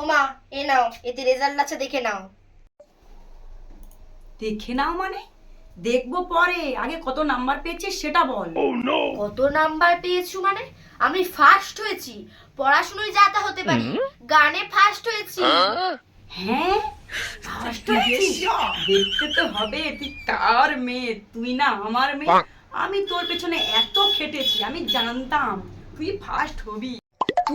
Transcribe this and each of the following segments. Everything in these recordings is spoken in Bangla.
ওমা এ নাও এতে রেজাল্ট আছে দেখে নাও। দেখে নাও মানে? দেখব পরে আগে কত নাম্বার পেয়েছিস সেটা বল। কত নাম্বার পেয়েছ মানে? আমি ফার্স্ট হয়েছি পড়াশোনায় যা তা হতে পারি। গানে ফার্স্ট হয়েছি। হ্যাঁ? ফার্স্ট হয়েছিস দেখতে তো হবে তুই তার মেয়ে তুই না আমার মেয়ে। আমি তোর পেছনে এত খেটেছি আমি জানতাম তুই ফার্স্ট হবি।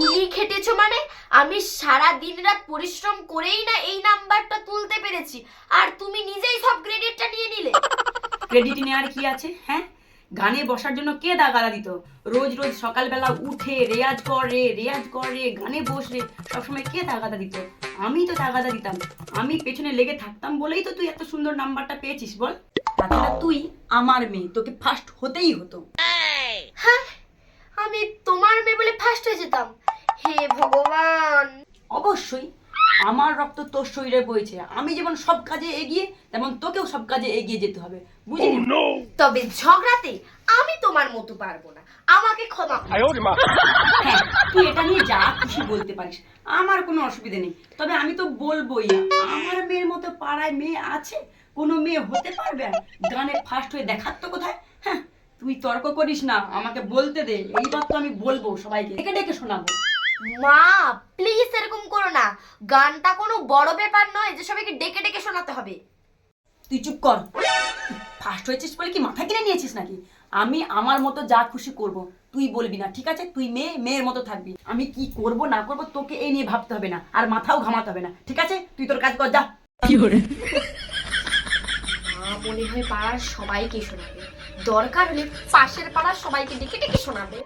তুমি খেটেছো মানে? আমি সারা দিন রাত পরিশ্রম করেই না এই নাম্বারটা তুলতে পেরেছি। আর তুমি নিজেই সব ক্রেডিটটা নিয়ে নিলে। ক্রেডিট নেওয়ার কি আছে হ্যাঁ? গানে বসার জন্য কে দাগালা দিত? রোজ রোজ সকালবেলা উঠে রেয়াজ করে রেয়াজ করে গানে বসে সবসময় কে দাগাদা দিত? আমি তো দাগাদা দিতাম। আমি পেছনে লেগে থাকতাম বলেই তো তুই এত সুন্দর নাম্বারটা পেয়েছিস বল। তাছাড়া তুই আমার মেয়ে তোকে ফার্স্ট হতেই হতো। হ্যাঁ আমি তোমার মেয়ে বলে ফার্স্ট হয়ে যেতাম। হে ভগবান। অবশ্যই আমার রক্ত তোর শরীরে বইছে। আমি যেমন সব কাজে এগিয়ে তেমন তোকেও সব কাজে এগিয়ে যেতে হবে। বুঝলি? তবে ঝগড়াতে আমি তোমার মতো পারব না। আমাকে ক্ষমা হ্যাঁ তুই এটা নিয়ে যা খুশি বলতে পারিস। আমার কোনো অসুবিধা নেই। তবে আমি তো বলবোই আমার মেয়ের মতো পাড়ায় মেয়ে আছে? কোনো মেয়ে হতে পারবে? গানে ফার্স্ট হয়ে দেখার তো কোথায়? হ্যাঁ তুই তর্ক করিস না আমাকে বলতে দে। এইবার তো আমি বলব সবাইকে। ডেকে ডেকে শোনাবো। মা প্লিজ এরকম করো না। গানটা কোনো বড় ব্যাপার নয় যে সবাইকে ডেকে ডেকে শোনাতে হবে। তুই চুপ কর। ফার্স্ট হয়েছিস বলে কি মাথা কিনে নিয়েছিস নাকি? আমি আমার মতো যা খুশি করব তুই বলবি না ঠিক আছে? তুই মেয়ে মেয়ের মতো থাকবি। আমি কি করব না করব তোকে এই নিয়ে ভাবতে হবে না আর মাথাও ঘামাতে হবে না ঠিক আছে? তুই তোর কাজ কর যা। মা মনে হয় পাড়ার সবাইকে শোনাবে। দরকার হলে পাশের পাড়ার সবাইকে ডেকে ডেকে শোনাবে।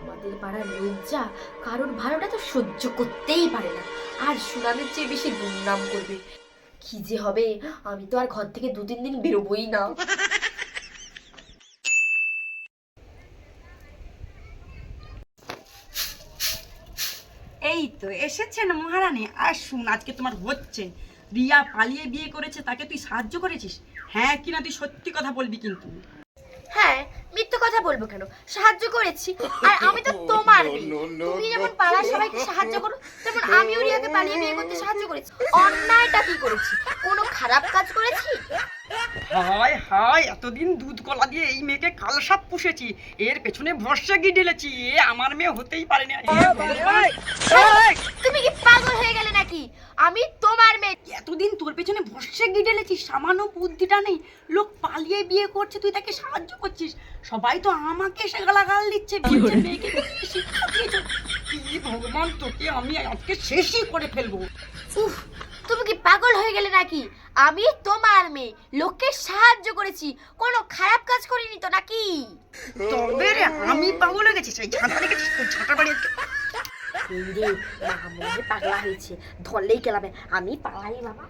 আমাদের পাড়ার লজ্জা কারোর ভালোটা তো সহ্য করতেই পারে না। আর শোনানোর চেয়ে বেশি দুর্নাম করবে। কি যে হবে, আমি তো আর ঘর থেকে দু তিন দিন বেরোবই না। এই তো এসেছেন মহারানী। আসুন, আজকে তোমার হচ্ছে। রিয়া পালিয়ে বিয়ে করেছে, তাকে তুই সাহায্য করেছিস? হ্যাঁ কিনা তুই সত্যি কথা বলবি কিন্তু। বলব কেন? সাহায্য করেছি। আর আমি তো তোমার মেয়ে। তুমি যেমন পাড়ার সবাইকে সাহায্য করো তেমন আমিও রিয়াকে পালিয়ে বিয়ে করতে সাহায্য করেছি। অন্যায়টা কি করেছি? কোনো খারাপ কাজ করেছি? হায় হায় এতদিন দুধ কলা দিয়ে এই মেয়েকে কালসাপ পুষেছি। এর পেছনে ভরসা গিয়ে ঢেলেছি? এ আমার মেয়ে হতেই পারে না এ ভগবান! এই! তুমি কি পাগল হয়ে গেলে নাকি? আমি তোমার মেয়ে। ভরসা গিয়ে ঢেলেছি সামান্য বুদ্ধিটা নেই। লোক পালিয়ে বিয়ে করছে তুই তাকে সাহায্য করছিস। সবাই তো আমাকে সে গালাগাল দিচ্ছে। মেয়েকে শিক্ষা দিয়েছ। কি ভগবান তোকে আমি আজকে শেষই করে ফেলব। উফ তুমি কি পাগল হয়ে গেলে নাকি? আমি তোমার মেয়ে। লোককে সাহায্য করেছি। কোনো খারাপ কাজ করিনি তো নাকি? তবে রে আমি পাগল হয়ে গেছি। সেই ঝাঁটা লেগেছিস ঝাঁটা বাড়ি আজকে? এই রে মা মনে পাগলা হয়েছে। ধরলেই কেলাবে আমি পালাই বাবা।